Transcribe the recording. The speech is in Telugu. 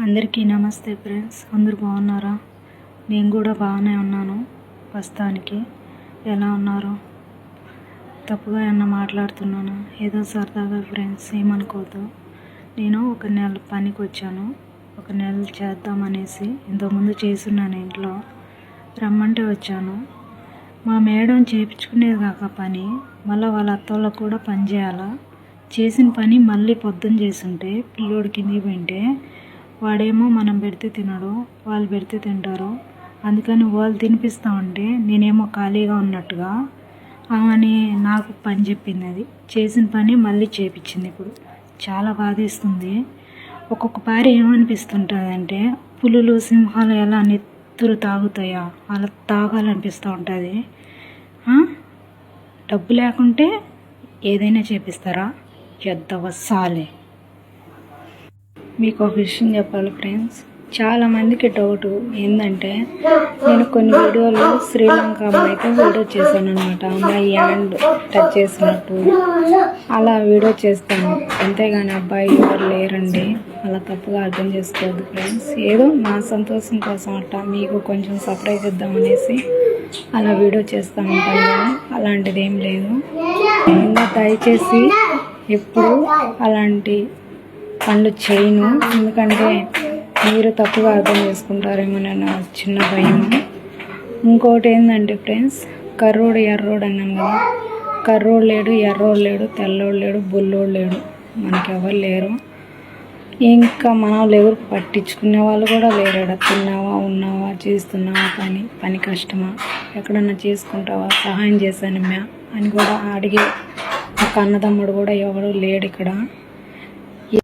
అందరికీ నమస్తే ఫ్రెండ్స్. అందరు బాగున్నారా? నేను కూడా బాగానే ఉన్నాను ప్రస్తుతానికి. ఎలా ఉన్నారు? తప్పుగా ఏమన్నా మాట్లాడుతున్నాను? ఏదో సరదాగా ఫ్రెండ్స్ ఏమనుకోవద్దు. నేను ఒక నెల పనికి వచ్చాను. ఒక నెల చేద్దామనేసి ఇంతకుముందు చేస్తున్నాను ఇంట్లో. రమ్మంటే వచ్చాను. మా మేడం చేయించుకునేది కాక పని. మళ్ళీ వాళ్ళ అత్తోళ్ళకు కూడా పని చేయాలా? చేసిన పని మళ్ళీ పొద్దున చేసుంటే పిల్లోడి కిందికి పోయింటే వాడేమో మనం పెడితే తినడు వాళ్ళు పెడితే తింటారు. అందుకని వాళ్ళు తినిపిస్తా ఉంటే నేనేమో ఖాళీగా ఉన్నట్టుగా ఆమెని నాకు పని చెప్పింది అది. చేసిన పని మళ్ళీ చేపించింది ఇప్పుడు. చాలా బాధేస్తుంది. ఒక్కొక్కసారి ఏమనిపిస్తుంటుందంటే పులులు సింహాలు ఎలా నెత్తురు తాగుతాయా? అలా తాగాలనిపిస్తూ ఉంటుంది. డబ్బు లేకుంటే ఏదైనా చేపిస్తారా? ఎద్దవసాలే మీకు ఒక విషయం చెప్పాలి ఫ్రెండ్స్. చాలామందికి డౌట్ ఏంటంటే నేను కొన్ని వీడియోలు శ్రీలంక అమ్మాయితో వీడియో చేశాను అనమాట అమ్మాయి హ్యాండ్ టచ్ చేసినట్టు. అలా వీడియో చేస్తాను. అంతేగాని అబ్బాయి ఎవరు లేరండి. అలా తప్పుగా అర్థం చేసుకోవద్దు ఫ్రెండ్స్. ఏదో నా సంతోషం కోసం అట్ట మీకు కొంచెం సర్ప్రైజ్ ఇద్దామనేసి అలా వీడియో చేస్తూ ఉంటాను కానీ అలాంటిది ఏం లేదు. ఇంకా దయచేసి ఎప్పుడు అలాంటి పనులు చేయను. ఎందుకంటే మీరు తప్పుగా అర్థం చేసుకుంటారేమో నా చిన్న భయం. ఇంకోటి ఏంటంటే ఫ్రెండ్స్ కర్రోడు ఎర్రోడు అన్నాం కదా. కర్రోడు లేడు ఎర్రోడు లేడు తెల్లోడు లేడు బొల్లోడు లేడు. మనకి ఎవరు లేరు. ఇంకా మనం ఎవరు పట్టించుకునే వాళ్ళు కూడా లేరు. ఆడ తిన్నావా ఉన్నావా చేస్తున్నావా పని పని కష్టమా? ఎక్కడన్నా చేసుకుంటావా? సహాయం చేశాను మ్యా? అని కూడా అడిగే ఒక అన్నదమ్ముడు కూడా ఎవరు లేడు ఇక్కడ.